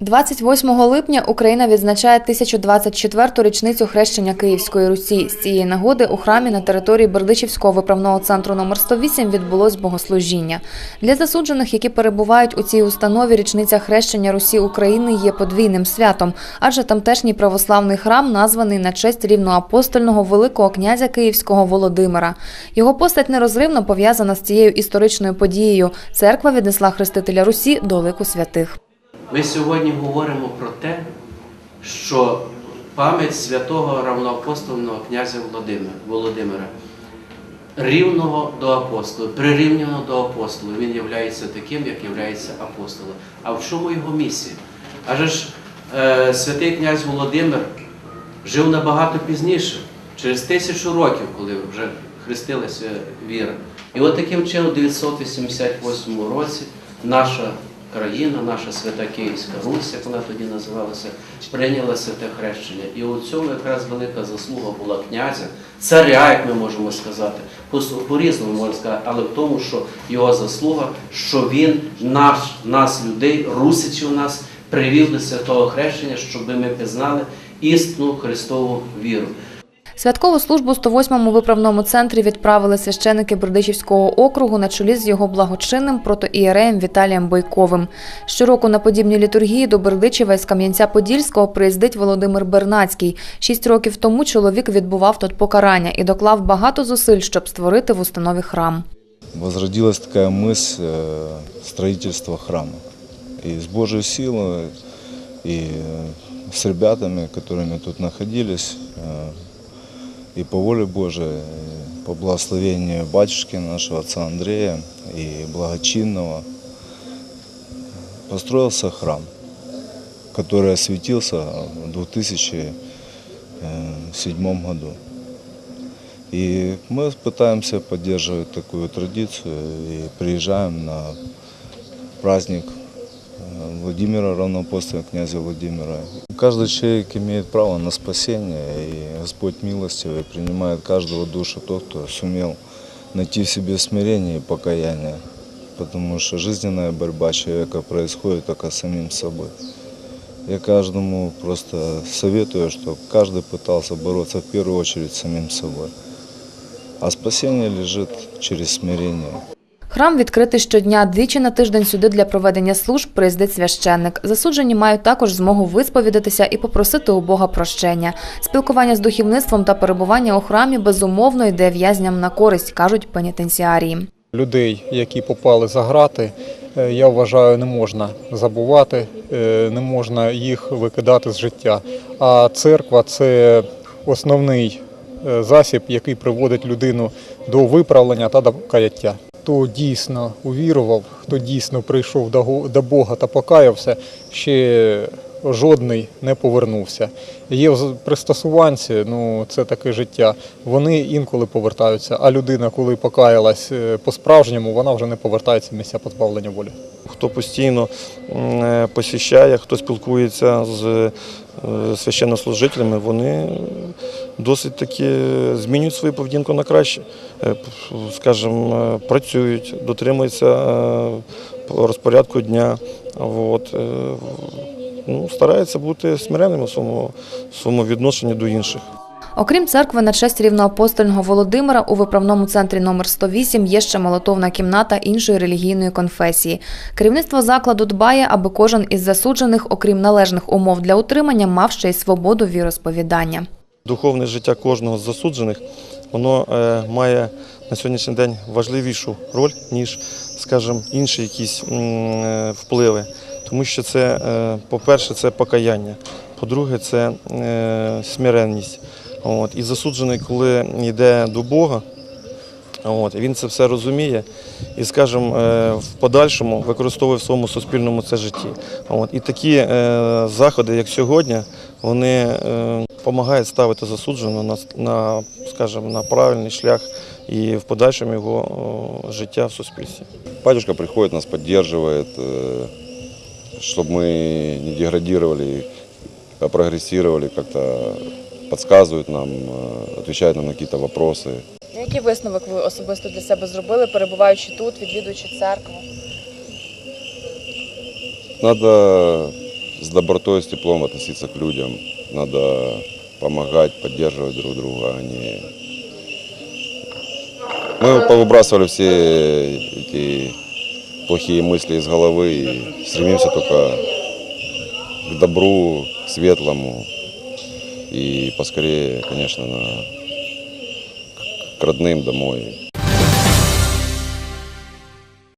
28 липня Україна відзначає 1024-ту річницю хрещення Київської Русі. З цієї нагоди у храмі на території Бердичівського виправного центру номер 108 відбулось богослужіння. Для засуджених, які перебувають у цій установі, річниця хрещення Русі України є подвійним святом, адже тамтешній православний храм названий на честь рівноапостольного великого князя Київського Володимира. Його постать нерозривно пов'язана з цією історичною подією. Церква віднесла хрестителя Русі до лику святих. Ми сьогодні говоримо про те, що пам'ять святого равноапостольного князя Володимира, рівного до апостола, прирівняного до апостола, він є таким, як є апостолом. А в чому його місія? Адже ж е, святий князь Володимир жив набагато пізніше, через тисячу років, коли вже хрестилася віра. І от таким чином, у 988 році, наша країна, наша свята Київська Русь, як вона тоді називалася, прийняла святе хрещення. І у цьому якраз велика заслуга була князя, царя, як ми можемо сказати, По- по-різному можна сказати, але в тому, що його заслуга, що він наш, нас, людей, русичів нас, привів до святого хрещення, щоб ми пізнали істинну Христову віру. Святкову службу 108-му виправному центрі відправили священики Бердичівського округу на чолі з його благочинним протоієреєм Віталієм Бойковим. Щороку на подібні літургії до Бердичева із Кам'янця-Подільського приїздить Володимир Бернацький. Шість років тому чоловік відбував тут покарання і доклав багато зусиль, щоб створити в установі храм. возродилась такая мысль э, строительства храма. И с Божьей силой, и э, с ребятами, которыми тут находились, э, и по воле Божией, по благословению батюшки нашего отца Андрея и благочинного, построился храм, который осветился в 2007 году. И мы пытаемся поддерживать такую традицию и приезжаем на праздник Владимира равноапостола князя Владимира. Каждый человек имеет право на спасение, и Господь милостивый принимает каждого душу, тот, кто сумел найти в себе смирение и покаяние. Потому что жизненная борьба человека происходит только с самим собой. Я каждому просто советую, чтобы каждый пытался бороться в первую очередь с самим собой. А спасение лежит через смирение. Храм відкритий щодня. Двічі на тиждень сюди для проведення служб приїздить священник. Засуджені мають також змогу висповідатися і попросити у Бога прощення. Спілкування з духовництвом та перебування у храмі безумовно йде в'язням на користь, кажуть пенітенціарії. людей, які попали за грати, е, я вважаю, не можна забувати, е, не можна їх викидати з життя. А церква це основний е, засіб, який приводить людину до виправлення та до каяття. Хто дійсно увірував, хто дійсно прийшов до Бога та покаявся, ще жодний не повернувся. Є пристосуванці, ну це таке життя. Вони інколи повертаються, а людина, коли покаялась е, по-справжньому, вона вже не повертається в місця позбавлення волі. хто постійно е, посвящає, хто спілкується з е, священнослужителями, вони досить таки змінюють свою поведінку на краще. Скажімо, працюють, дотримуються розпорядку дня. От, ну, стараються бути смиренними в своєму, своєму відношенні до інших. Окрім церкви на честь рівноапостольного Володимира, у виправному центрі номер 108 є ще молитовна кімната іншої релігійної конфесії. Керівництво закладу дбає, аби кожен із засуджених, окрім належних умов для утримання, мав ще й свободу віросповідання. Духовне життя кожного з засуджених воно е, має на сьогоднішній день важливішу роль, ніж, скажімо, інші якісь е, впливи. Тому що це, е, по-перше, це покаяння, по-друге, це е, смиренність. От. І засуджений, коли йде до Бога, От, він це все розуміє і, скажімо, е, в подальшому використовує в своєму суспільному це житті. От, і такі заходи, як сьогодні, вони допомагають ставити засудженого на, на, скажімо, на правильний шлях і в подальшому його життя в суспільстві. Батюшка приходит, нас поддерживает, чтобы мы не деградировали, а прогрессировали, как-то подсказывает нам, э, отвечает нам на какие-то вопросы. Який висновок ви особисто для себе зробили, перебуваючи тут, відвідуючи церкву? Надо с добротой, с теплом относиться к людям. Надо помогать, поддерживать друг друга, а не... Мы повыбрасывали все эти плохие мысли из головы и стремимся только к добру, к светлому и поскорее, конечно, на, к родным домой.